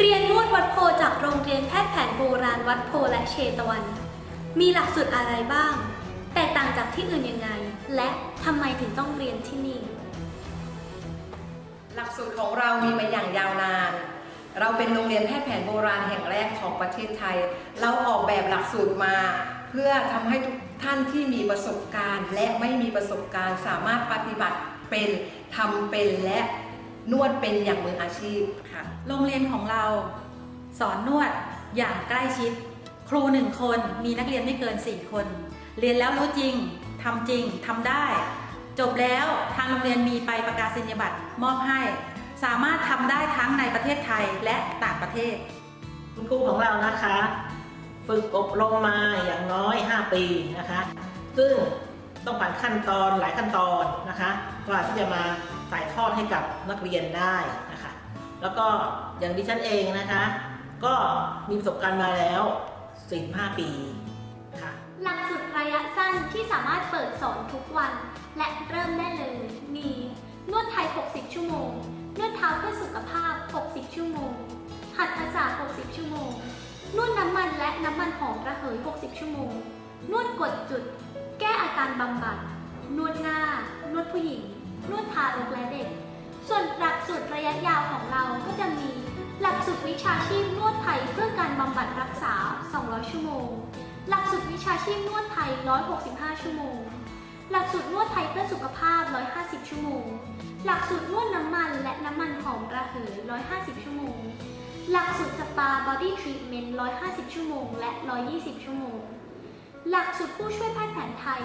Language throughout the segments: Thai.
เรียนนวดวัดโพจากโรงเรียนแพทย์แผนโบราณวัดโพและเชตวัน มีหลักสูตรอะไรบ้าง แตกต่างจากที่อื่นยังไง และทำไมถึงต้องเรียนที่นี่ หลักสูตรของเรามีมาอย่างยาวนาน เราเป็นโรงเรียนแพทย์แผนโบราณแห่งแรกของประเทศไทย เราออกแบบหลักสูตรมา เพื่อทำให้ทุกท่านที่มีประสบการณ์ และไม่มีประสบการณ์สามารถปฏิบัติเป็นทำเป็นและ นวดเป็นอย่างมืออาชีพค่ะ โรงเรียนของเราสอนนวดอย่างใกล้ชิด ครูหนึ่งคนมีนักเรียนไม่เกิน 4 คน เรียนแล้วรู้จริงทำจริงทำได้ จบแล้วทางโรงเรียนมีใบประกาศนียบัตรมอบให้ สามารถทำได้ทั้งในประเทศไทยและต่างประเทศ คุณครูของเรานะคะ ฝึกอบรมมาอย่างน้อย 5 ปีนะคะ ซึ่ง ต้องผ่านขั้นตอนหลายขั้นตอนนะคะกว่าที่จะมาถ่ายทอดให้กับนักเรียนได้นะคะ แล้วก็อย่างดิฉันเองนะคะ ก็มีประสบการณ์มาแล้ว45ปีค่ะหลักสูตรระยะสั้นที่สามารถเปิดสอนทุกวัน และเริ่มได้เลย มีนวดไทย 60 ชั่วโมง นวดเท้าเพื่อสุขภาพ 60 ชั่วโมง หัดภาษา60 ชั่วโมง นวดน้ำมันและน้ำมันหอมระเหย 60 ชั่วโมง นวดกดจุด อาการบำบัด นวดหน้า นวดผู้หญิง นวดทารกและเด็ก ส่วนหลักสูตรระยะยาวของเราก็จะมี หลักสูตรวิชาชีพนวดไทยเพื่อการบำบัดรักษา 200 ชั่วโมง หลักสูตรวิชาชีพนวดไทย 165 ชั่วโมง หลักสูตรนวดไทยเพื่อสุขภาพ 150 ชั่วโมง หลักสูตรนวดน้ำมันและน้ำมันหอมระเหย 150 ชั่วโมง หลักสูตรสปาบอดี้ทรีทเมนต์ 150 ชั่วโมง และ 120 ชั่วโมง หลักสูตรผู้ช่วยแพทย์แผนไทย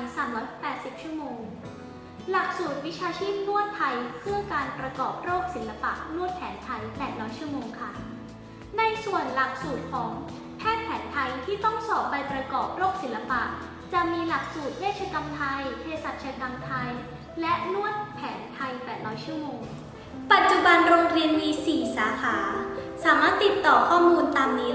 380 ชั่วโมง หลักสูตรวิชาชีพนวดไทยเพื่อการประกอบโรคศิลปะนวดแผนไทย 800 ชั่วโมงค่ะ ในส่วนหลักสูตรของแพทย์แผนไทยที่ต้องสอบใบประกอบโรคศิลปะ จะมีหลักสูตรเวชกรรมไทย เภสัชกรรมไทย และนวดแผนไทย 800 ชั่วโมง ปัจจุบันโรงเรียนมี 4 สาขา สามารถติดต่อข้อมูลตามนี้